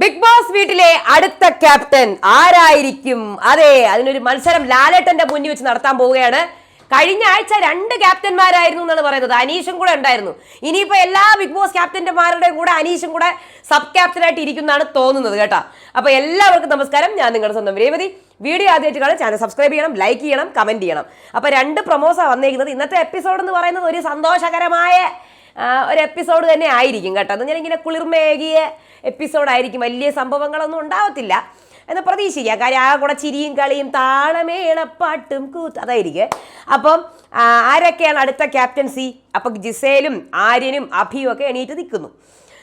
Big boss വീട്ടിലെ അടുത്ത captain ആരായിരിക്കും? അതെ അതിനൊരു മത്സരം ലാലേട്ടന്റെ മുന്നിൽ വെച്ച് നടത്താൻ പോവുകയാണ്. കഴിഞ്ഞ ആഴ്ച രണ്ട് ക്യാപ്റ്റന്മാരായിരുന്നു എന്നാണ് പറയുന്നത്. അനീഷും കൂടെ ഉണ്ടായിരുന്നു. ഇനിയിപ്പോ എല്ലാ ബിഗ് ബോസ് ക്യാപ്റ്റന്മാരുടെയും കൂടെ അനീഷും കൂടെ സബ് ക്യാപ്റ്റനായിട്ട് ഇരിക്കുന്നതാണ് തോന്നുന്നത് കേട്ടോ. അപ്പൊ എല്ലാവർക്കും നമസ്കാരം. ഞാൻ നിങ്ങളുടെ സ്വന്തം രേവതി. വീഡിയോ ആദ്യമായിട്ട് കാണാൻ ചാനൽ സബ്സ്ക്രൈബ് ചെയ്യണം ലൈക്ക് ചെയ്യണം കമന്റ് ചെയ്യണം. അപ്പൊ രണ്ട് പ്രൊമോസാണ് വന്നേക്കുന്നത്. ഇന്നത്തെ എപ്പിസോഡ് എന്ന് പറയുന്നത് ഒരു സന്തോഷകരമായ ഒരു എപ്പിസോഡ് തന്നെ ആയിരിക്കും കേട്ടോ. എന്ന് ഞാനിങ്ങനെ കുളിർമേകിയ എപ്പിസോഡായിരിക്കും വലിയ സംഭവങ്ങളൊന്നും ഉണ്ടാവത്തില്ല എന്ന് പ്രതീക്ഷിക്കാം കാര്യം ആ കൂടെ ചിരിയും കളിയും താളമേളപ്പാട്ടും കൂത്ത് അതായിരിക്കും. അപ്പം ആരൊക്കെയാണ് അടുത്ത ക്യാപ്റ്റൻസി അപ്പം ജിസേലും ആര്യനും അഭിയും ഒക്കെ എണീറ്റ് നിൽക്കുന്നു.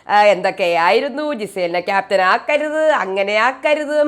എന്തൊക്കെയായിരുന്നു? ജിസേലിനെ ക്യാപ്റ്റൻ ആക്കരുത് അങ്ങനെ ആക്കരുത്.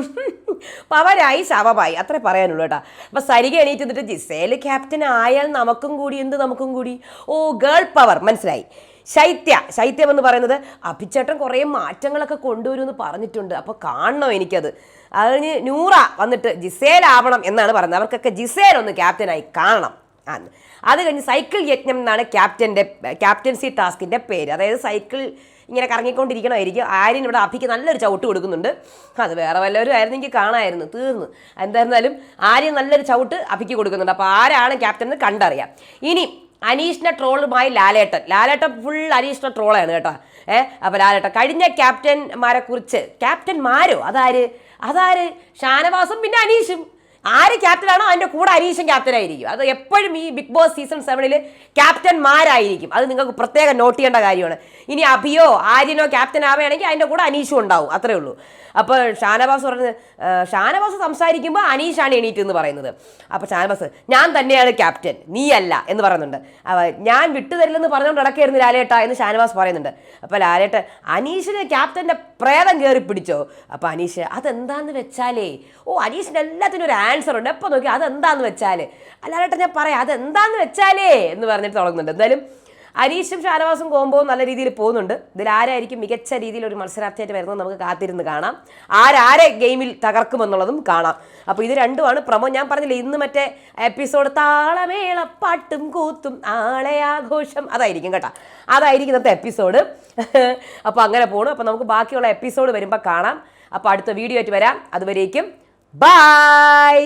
പവരായി ശവമായി. അത്രേ പറയാനുള്ളൂ കേട്ടോ. അപ്പൊ സരിക എണീറ്റ് നിന്നിട്ട് ജിസേൽ ക്യാപ്റ്റൻ ആയാൽ നമുക്കും കൂടി എന്ത് നമുക്കും കൂടി? ഓ ഗേൾ പവർ മനസ്സിലായി? ശൈത്യ. ശൈത്യം എന്ന് പറയുന്നത് അഭിച്ചേട്ടൻ കുറേ മാറ്റങ്ങളൊക്കെ കൊണ്ടുവരുമെന്ന് പറഞ്ഞിട്ടുണ്ട്. അപ്പോൾ കാണണോ എനിക്കത്. അതിന് നൂറ വന്നിട്ട് ജിസേലാവണം എന്നാണ് പറയുന്നത്. അവർക്കൊക്കെ ജിസേൽ ഒന്ന് ക്യാപ്റ്റനായി കാണണം. ആണ്. അത് കഴിഞ്ഞ് സൈക്കിൾ യജ്ഞം എന്നാണ് ക്യാപ്റ്റന്റെ ക്യാപ്റ്റൻസി ടാസ്കിന്റെ പേര്. അതായത് സൈക്കിൾ ഇങ്ങനെ കറങ്ങിക്കൊണ്ടിരിക്കണമായിരിക്കും. ആര്യൻ ഇവിടെ അഭിക്ക് നല്ലൊരു ചവിട്ട് കൊടുക്കുന്നുണ്ട്. അത് വേറെ വല്ലവരും ആയിരുന്നെങ്കിൽ കാണാമായിരുന്നു. തീർന്നു. എന്തായിരുന്നാലും ആര്യൻ നല്ലൊരു ചവിട്ട് അഭിക്ക് കൊടുക്കുന്നുണ്ട്. അപ്പോൾ ആരാണ് ക്യാപ്റ്റൻ എന്ന് കണ്ടറിയാം. ഇനി അനീഷിന്റെ ട്രോളുമായി ലാലേട്ടൻ. ലാലേട്ടൻ ഫുൾ അനീഷിന്റെ ട്രോളാണ് കേട്ടോ. ഏ അപ്പോൾ ലാലേട്ടൻ. കഴിഞ്ഞ ക്യാപ്റ്റന്മാരെ കുറിച്ച് ക്യാപ്റ്റന്മാരോ? അതാര്? അതാര്? ഷാനവാസും പിന്നെ അനീഷും. ആര് ക്യാപ്റ്റനാണോ അതിന്റെ കൂടെ അനീഷൻ ക്യാപ്റ്റനായിരിക്കും അത് എപ്പോഴും ഈ ബിഗ് ബോസ് സീസൺ സെവനിൽ ക്യാപ്റ്റന്മാരായിരിക്കും അത് നിങ്ങൾക്ക് പ്രത്യേകം നോട്ട് ചെയ്യേണ്ട കാര്യമാണ്. ഇനി അഭിയോ ആര്യനോ ക്യാപ്റ്റൻ ആവുകയാണെങ്കിൽ അതിന്റെ കൂടെ അനീഷും ഉണ്ടാവും. അത്രേ ഉള്ളൂ. അപ്പോൾ ഷാനവാസ് പറഞ്ഞത് ഷാനവാസ് സംസാരിക്കുമ്പോൾ അനീഷാണ് എണീറ്റ് എന്ന് പറയുന്നത്. അപ്പോൾ ഷാനവാസ് ഞാൻ തന്നെയാണ് ക്യാപ്റ്റൻ നീയല്ല എന്ന് പറയുന്നുണ്ട്. ഞാൻ വിട്ടുതരില്ലെന്ന് പറഞ്ഞുകൊണ്ട് നടക്കായിരുന്നു ലാലേട്ട എന്ന് ഷാനവാസ് പറയുന്നുണ്ട്. അപ്പോൾ ലാലേട്ട അനീഷിന് ക്യാപ്റ്റന്റെ പ്രേതം കയറി പിടിച്ചോ അപ്പോൾ അനീഷ് അതെന്താന്ന് വെച്ചാലേ ഓ അനീഷിന് എല്ലാത്തിനും ഒരു ആൻസർ ഉണ്ട്. എപ്പോൾ നോക്കി? അതെന്താന്ന് വെച്ചാൽ അല്ലാതെ ഞാൻ പറയാം അതെന്താന്ന് വെച്ചാലേ എന്ന് പറഞ്ഞിട്ട് തുടങ്ങുന്നുണ്ട്. എന്തായാലും അരീഷും ഷാനവാസും കോമ്പോ നല്ല രീതിയിൽ പോകുന്നുണ്ട്. ഇതിൽ ആരായിരിക്കും മികച്ച രീതിയിൽ ഒരു മത്സരാർത്ഥിയായിട്ട് വരുന്നത് നമുക്ക് കാത്തിരുന്ന് കാണാം. ആരാരെ ഗെയിമിൽ തകർക്കുമെന്നുള്ളതും കാണാം. അപ്പോൾ ഇത് രണ്ടുമാണ്. പ്രമോ ഞാൻ പറഞ്ഞില്ലേ ഇന്ന് മറ്റേ എപ്പിസോഡ് താളമേള പാട്ടും കൂത്തും ആളെ ആഘോഷം. അതായിരിക്കും കേട്ടോ. അതായിരിക്കും ഇന്നത്തെ എപ്പിസോഡ് അപ്പോൾ അങ്ങനെ പോണു. അപ്പോൾ നമുക്ക് ബാക്കിയുള്ള എപ്പിസോഡ് വരുമ്പോൾ കാണാം. അപ്പോൾ അടുത്ത വീഡിയോ ആയിട്ട് വരാം. അതുവരേക്കും Bye!